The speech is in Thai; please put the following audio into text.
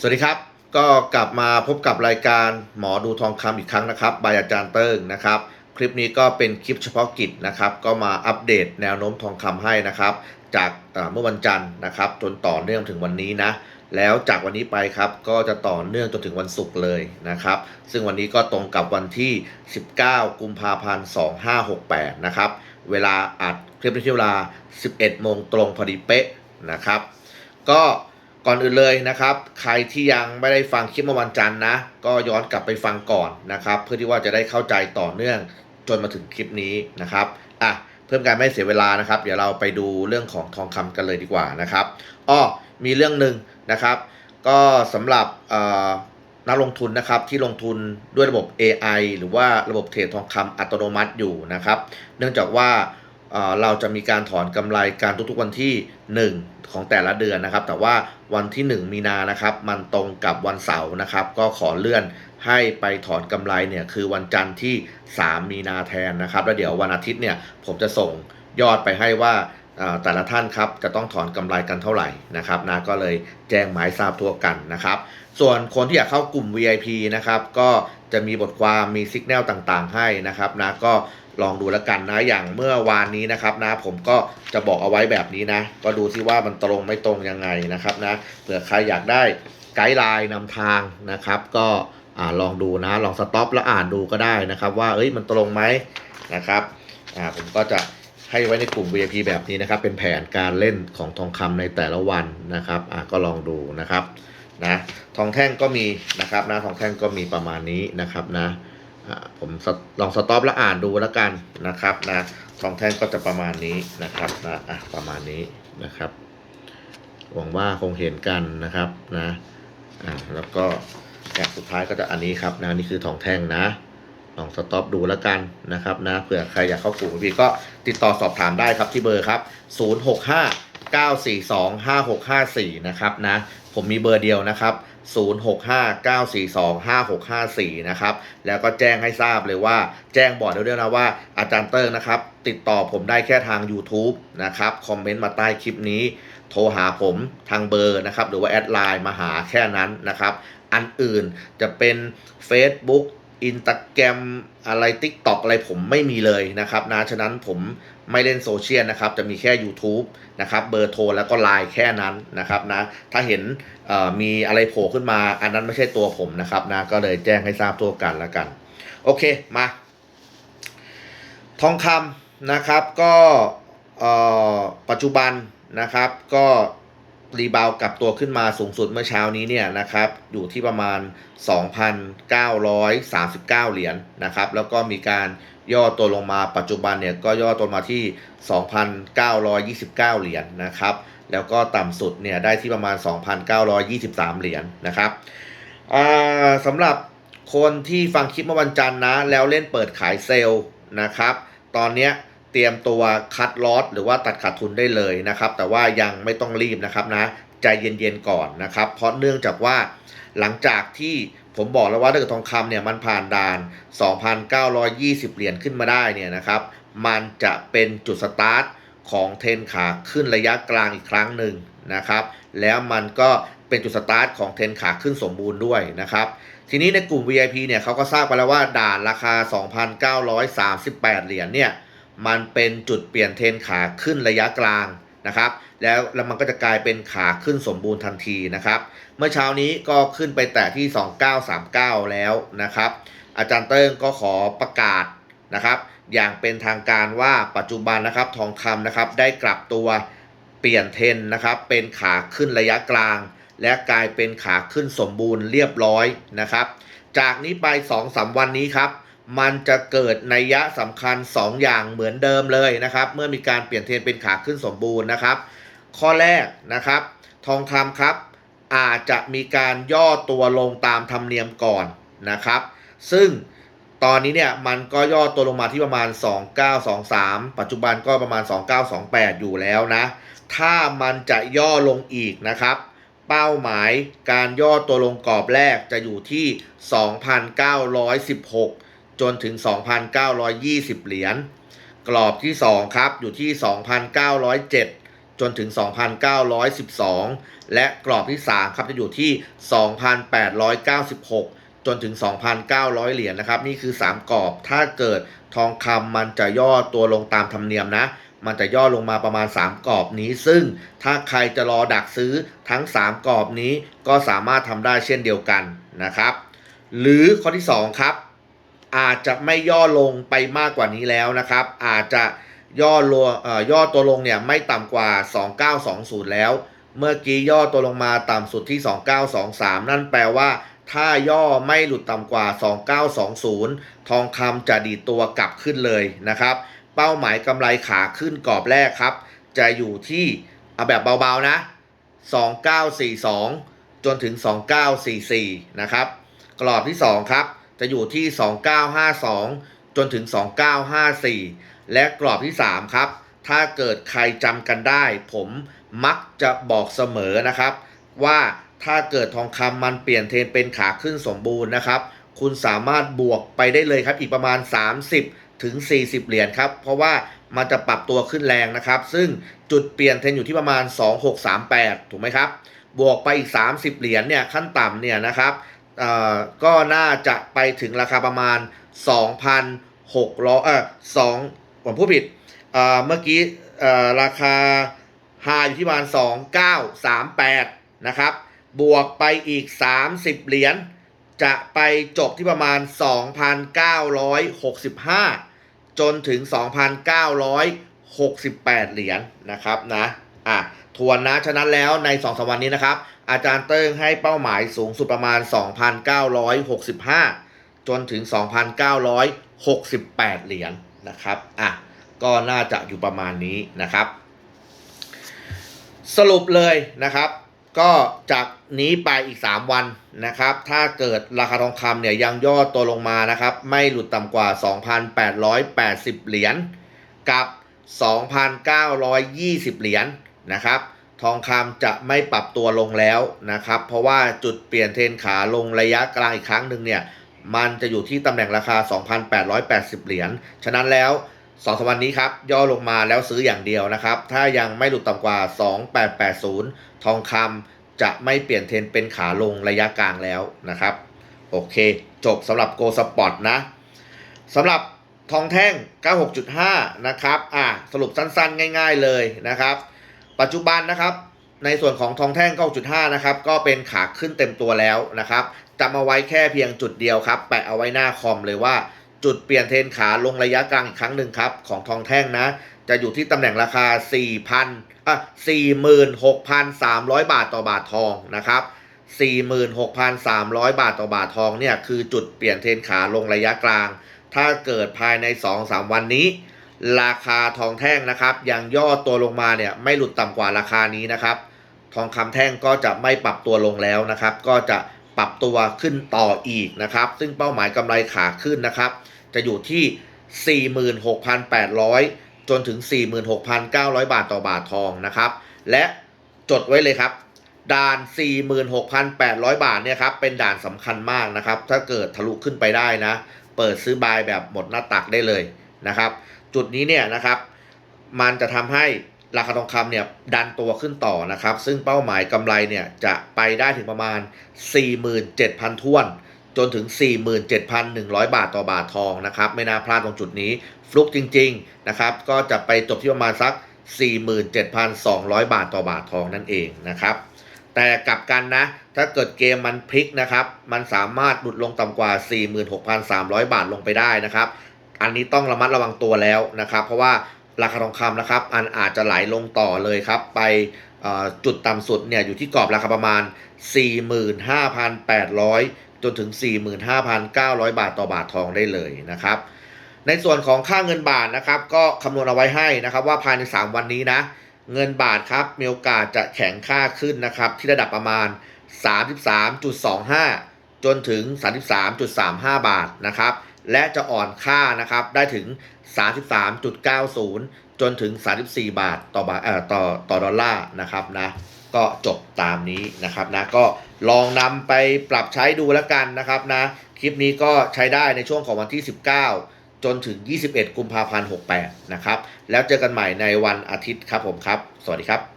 สวัสดีครับ ก็กลับมาพบกับรายการหมอดูทองคำอีกครั้งนะครับบายอาจารย์เติ้งนะครับ คลิปนี้ก็เป็นคลิปเฉพาะกิจนะครับ ก็มาอัปเดตแนวโน้มทองคำให้นะครับ จากเมื่อวันจันทร์นะครับ จนต่อเนื่องถึงวันนี้นะ แล้วจากวันนี้ไปครับก็จะต่อเนื่องจนถึงวันศุกร์เลยนะครับ ซึ่งวันนี้ก็ตรงกับวันที่ 19 กุมภาพันธ์2568 นะครับ เวลาอัดคลิปในที่เวลา 11 โมงตรงพอดีเป๊ะนะครับ ก็ ก่อนอื่นเลยนะครับ ใครที่ยังไม่ได้ฟังคลิปเมื่อวันจันทร์นะ ก็ย้อนกลับไปฟังก่อนนะครับ เพื่อที่ว่าจะได้เข้าใจต่อเนื่องจนมาถึงคลิปนี้นะครับอะเพิ่มการไม่เสียเวลานะครับ เดี๋ยวเราไปดูเรื่องของทองคำกันเลยดีกว่านะครับอ้อมีเรื่องหนึ่งนะครับ ก็สำหรับนักลงทุนนะครับที่ลงทุนด้วยระบบ AI หรือว่าระบบเทรดทองคำอัตโนมัติอยู่นะครับ เนื่องจากว่า เราจะมีการถอนกำไรการทุกๆวันที่ 1 ของแต่ละเดือนนะครับ แต่ว่าวันที่ 1 มีนานะครับ มันตรงกับวันเสาร์นะครับ ก็ขอเลื่อนให้ไปถอนกำไรเนี่ยคือวันจันทร์ที่ 3 มีนาแทนนะครับ แล้วเดี๋ยววันอาทิตย์เนี่ยผมจะส่งยอดไปให้ว่าแต่ละท่านครับจะต้องถอนกำไรกันเท่าไหร่นะครับนะก็เลยแจ้งหมายทราบทั่วกันนะครับ ส่วนคนที่อยากเข้ากลุ่ม VIP นะครับก็จะมีบทความมีสัญญาณต่างๆให้นะครับนะก็ ลองดูแล้วกันนะอย่างเมื่อวานนี้นะครับนะผมก็จะบอกเอาไว้แบบนี้นะ ก็ดูที่ว่ามันตรงไม่ตรงยังไงนะครับนะเผื่อใครอยากได้ไกด์ไลน์นำทางนะครับ ก็อ่าลองดูนะลองสต็อปแล้วอ่านดูก็ได้นะครับ ว่าเอ้ยมันตรงไหมนะครับอ่าผมก็จะให้ไว้ในกลุ่ม VIP แบบนี้นะครับ เป็นแผนการเล่นของทองคำในแต่ละวันนะครับอ่าก็ลองดูนะครับนะทองแท่งก็มีนะครับนะทองแท่งก็มีประมาณนี้นะครับนะ ผมลองสต็อปแล้วอ่านดูแล้วกันนะครับนะทองแท่งก็จะประมาณนี้นะครับนะอะประมาณนี้นะครับ หวังว่าคงเห็นกันนะครับนะอ่าแล้วก็เนี่ยสุดท้ายก็จะอันนี้ครับนะนี่คือทองแท่งนะลองสต็อปดูแล้วกันนะครับนะเผื่อใครอยากเข้ากลุ่มพี่ก็ติดต่อสอบถามได้ครับที่เบอร์ครับ 065 942 5654 นะครับนะผมมีเบอร์เดียวนะครับ 0659425654 นะครับ แล้วก็แจ้งให้ทราบเลยว่า แจ้งบอกด้วยนะว่าอาจารย์เติ้งนะครับ ติดต่อผมได้แค่ทาง YouTube นะครับ คอมเมนต์มาใต้คลิปนี้ โทรหาผมทางเบอร์นะครับ หรือว่าแอดไลน์มาหาแค่นั้นนะครับ อันอื่นจะเป็น Facebook อิน t าแกรมอะไร TikTok อะไรผมไม่มีเลยนะครับนะฉะนั้นผม ไม่เล่นโซเชียลนะครับ จะมีแค่ YouTube นะครับ เบอร์โทรแล้วก็ไลน์แค่นั้นนะครับนะ ถ้าเห็นมีอะไรโผล่ขึ้นมา อันนั้นไม่ใช่ตัวผมนะครับนะ ก็เลยแจ้งให้ทราบทั่วกันแล้วกัน โอเค มา ทองคำนะครับ ก็ปัจจุบันนะครับ ก็ รีบาวกลับตัวขึ้นมาสูงสุดเมื่อเช้านี้เนี่ยนะครับอยู่ที่ประมาณ 2,939 เหรียญนะครับ แล้วก็มีการย่อตัวลงมาปัจจุบันเนี่ยก็ย่อตัวมาที่ 2,929 เหรียญนะครับ แล้วก็ต่ำสุดเนี่ยได้ที่ประมาณ 2,923 เหรียญนะครับสำหรับคนที่ฟังคลิปเมื่อวันจันทร์นะ แล้วเล่นเปิดขายเซลล์นะครับ ตอนเนี้ย ตรียมตัวคัดลอตหรือว่าตัดขาดทุนได้เลยนะครับ แต่ว่ายังไม่ต้องรีบนะครับนะใจเย็นๆก่อนนะครับ เพราะเนื่องจากว่าหลังจากที่ผมบอกแล้วว่าถ้าเกิดทองคำเนี่ยมันผ่านด่าน 2,920 เหรียญขึ้นมาได้เนี่ยนะครับ มันจะเป็นจุดสตาร์ทของเทนขาขึ้นระยะกลางอีกครั้งหนึ่งนะครับ แล้วมันก็เป็นจุดสตาร์ทของเทนขาขึ้นสมบูรณ์ด้วยนะครับ ทีนี้ในกลุ่ม VIP เนี่ยเขาก็ทราบไปแล้วว่าด่านราคา 2,938 เหรียญเนี่ย มันเป็นจุดเปลี่ยนเทนขาขึ้นระยะกลางนะครับ แล้วแล้วมันก็จะกลายเป็นขาขึ้นสมบูรณ์ทันทีนะครับ เมื่อเช้านี้ก็ขึ้นไปแตะที่ 2939 แล้วนะครับ อาจารย์เติ้งก็ขอประกาศนะครับ อย่างเป็นทางการว่าปัจจุบันนะครับทองคำนะครับได้กลับตัวเปลี่ยนเทนนะครับเป็นขาขึ้นระยะกลาง และกลายเป็นขาขึ้นสมบูรณ์เรียบร้อยนะครับ จากนี้ไป2-3วันนี้ครับ มันจะเกิดนัยยะสำคัญ 2 อย่างเหมือนเดิมเลยนะครับ เมื่อมีการเปลี่ยนเทรนเป็นขาขึ้นสมบูรณ์นะครับ ข้อแรกนะครับ ทองคำครับ อาจจะมีการย่อตัวลงตามธรรมเนียมก่อนนะครับ ซึ่งตอนนี้เนี่ยมันก็ย่อตัวลงมาที่ประมาณ 2923 ปัจจุบันก็ประมาณ 2928 อยู่แล้วนะ ถ้ามันจะย่อลงอีกนะครับ เป้าหมายการย่อตัวลงกรอบแรกจะอยู่ที่ 2,916 จนถึง 2,920 เหรียญ กรอบที่ 2 ครับ อยู่ที่ 2,907 จนถึง 2,912 และกรอบที่ 3 ครับ จะอยู่ที่ 2,896 จนถึง 2,900 เหรียญนะครับ นี่คือ 3 กรอบ ถ้าเกิดทองคำมันจะย่อตัวลงตามธรรมเนียมนะ มันจะย่อลงมาประมาณ 3 กรอบนี้ ซึ่งถ้าใครจะรอดักซื้อทั้ง 3 กรอบนี้ก็สามารถทำได้เช่นเดียวกันนะครับ หรือข้อที่ 2 ครับ อาจจะไม่ย่อลงไปมากกว่านี้แล้วนะครับ อาจจะย่อลงเอ่อย่อตัวลงเนี่ยไม่ต่ำกว่า 2920 แล้ว เมื่อกี้ย่อตัวลงมาต่ำสุดที่ 2923 นั่นแปลว่า ถ้าย่อไม่หลุดต่ำกว่า 2920 ทองคำจะดีตัวกลับขึ้นเลยนะครับ เป้าหมายกำไรขาขึ้นกรอบแรกครับ จะอยู่ที่เอาแบบเบาๆนะ 2942 จนถึง 2944 นะครับ กรอบที่ 2 ครับ จะอยู่ที่ 2952 จนถึง 2954 และกรอบที่ 3 ครับ ถ้าเกิดใครจำกันได้ ผมมักจะบอกเสมอนะครับ ว่าถ้าเกิดทองคำมันเปลี่ยนเทรนเป็นขาขึ้นสมบูรณ์นะครับ คุณสามารถบวกไปได้เลยครับอีกประมาณ 30 ถึง 40 เหรียญครับ เพราะว่ามันจะปรับตัวขึ้นแรงนะครับ ซึ่งจุดเปลี่ยนเทรนอยู่ที่ประมาณ 2638 ถูกไหมครับ บวกไปอีก 30 เหรียญเนี่ยขั้นต่ำเนี่ยนะครับ ก็น่าจะไปถึงราคาประมาณ 2,600เอ่อ2ผมพูดผิดเอ่อเมื่อกี้เอ่อราคาไฮอยู่ที่ประมาณ 2938 นะครับ บวกไปอีก 30 เหรียญจะไปจบที่ประมาณ 2,965 จนถึง 2,968 เหรียญนะครับนะ อะทวนนะ ฉะนั้นแล้วใน2อสวันนี้นะครับ อาจารย์เติ้งให้เป้าหมายสูงสุดประมาณ 2,965 จนถึง 2,968 เหรียญนะครับอะก็น่าจะอยู่ประมาณนี้นะครับ สรุปเลยนะครับ ก็จากนี้ไปอีก 3 วันนะครับ ถ้าเกิดราคาทองคำเนี่ยยังย่อตัวลงมานะครับ ไม่หลุดต่ำกว่า 2,880 เหรียญกับ 2,920 เหรียญ นะครับ ทองคำจะไม่ปรับตัวลงแล้วนะครับ เพราะว่าจุดเปลี่ยนเทรนขาลงระยะกลางอีกครั้งหนึ่งเนี่ย มันจะอยู่ที่ตำแหน่งราคา 2,880 เหรียญ ฉะนั้นแล้วสองสวันนี้ครับ ย่อลงมาแล้วซื้ออย่างเดียวนะครับ ถ้ายังไม่หลุดต่ำกว่า 2880 ทองคำจะไม่เปลี่ยนเทรนเป็นขาลงระยะกลางแล้วนะครับ โอเค จบสำหรับ Go Spot นะสำหรับทองแท่ง 96.5 นะครับ อะสรุปสั้นๆ ง่าย ๆ เลยนะครับ ปัจจุบันนะครับ ในส่วนของทองแท่ง 9.5 นะครับ ก็เป็นขาขึ้นเต็มตัวแล้วนะครับจำเอาไว้แค่เพียงจุดเดียวครับ แปะเอาไว้หน้าคอมเลยว่า จุดเปลี่ยนเทรนขาลงระยะกลางอีกครั้งหนึ่งครับ ของทองแท่งนะ จะอยู่ที่ตำแหน่งราคา 4,000อะ46,300 บาทต่อบาททองนะครับ46,300 บาทต่อบาททองเนี่ยคือจุดเปลี่ยนเทรนขาลงระยะกลาง ถ้าเกิดภายใน 2-3 วันนี้ ราคาทองแท่งนะครับยังย่อตัวลงมาเนี่ยไม่หลุดต่ำกว่าราคานี้นะครับ ทองคำแท่งก็จะไม่ปรับตัวลงแล้วนะครับ ก็จะปรับตัวขึ้นต่ออีกนะครับ ซึ่งเป้าหมายกำไรขาขึ้นนะครับ จะอยู่ที่ 46,800 จนถึง 46,900 บาทต่อบาททองนะครับ และจดไว้เลยครับ ด่าน 46,800 บาทเนี่ยครับเป็นด่านสำคัญมากนะครับ ถ้าเกิดทะลุขึ้นไปได้นะ เปิดซื้อบายแบบหมดหน้าตักได้เลยนะครับ จุดนี้เนี่ยนะครับมันจะทำให้ราคาทองคำเนี่ยดันตัวขึ้นต่อนะครับ ซึ่งเป้าหมายกำไรเนี่ยจะไปได้ถึงประมาณ 47,000ท้วน จนถึง 47,100 บาทต่อบาททองนะครับ ไม่น่าพลาดตรงจุดนี้ ฟลุกจริงๆนะครับ ก็จะไปจบที่ประมาณสัก 47,200 บาทต่อบาททองนั่นเองนะครับ แต่กลับกันนะ ถ้าเกิดเกมมันพลิกนะครับ มันสามารถหลุดลงต่ำกว่า 46,300 บาทลงไปได้นะครับ อันนี้ต้องระมัดระวังตัวแล้วนะครับ เพราะว่าราคาทองคำนะครับ อันอาจจะไหลลงต่อเลยครับ ไปจุดต่ำสุดเนี่ยอยู่ที่กรอบราคาประมาณ 45,800 จนถึง 45,900 บาทต่อบาททองได้เลยนะครับ ในส่วนของค่าเงินบาทนะครับ ก็คำนวณเอาไว้ให้นะครับ ว่าภายใน 3 วันนี้นะ เงินบาทครับมีโอกาสจะแข็งค่าขึ้นนะครับ ที่ระดับประมาณ 33.25 จนถึง 33.35 บาทนะครับ และจะอ่อนค่านะครับได้ถึง 33.90 จนถึง 34 บาทต่อบาทเอ่อต่อต่อดอลลาร์นะครับนะก็จบตามนี้นะครับนะก็ลองนำไปปรับใช้ดูแล้วกันนะครับนะคลิปนี้ก็ใช้ได้ในช่วงของวันที่ 19จจนถึง 21 กุมภาพันธ์ 68 นะครับ แล้วเจอกันใหม่ในวันอาทิตย์ครับผมครับ สวัสดีครับ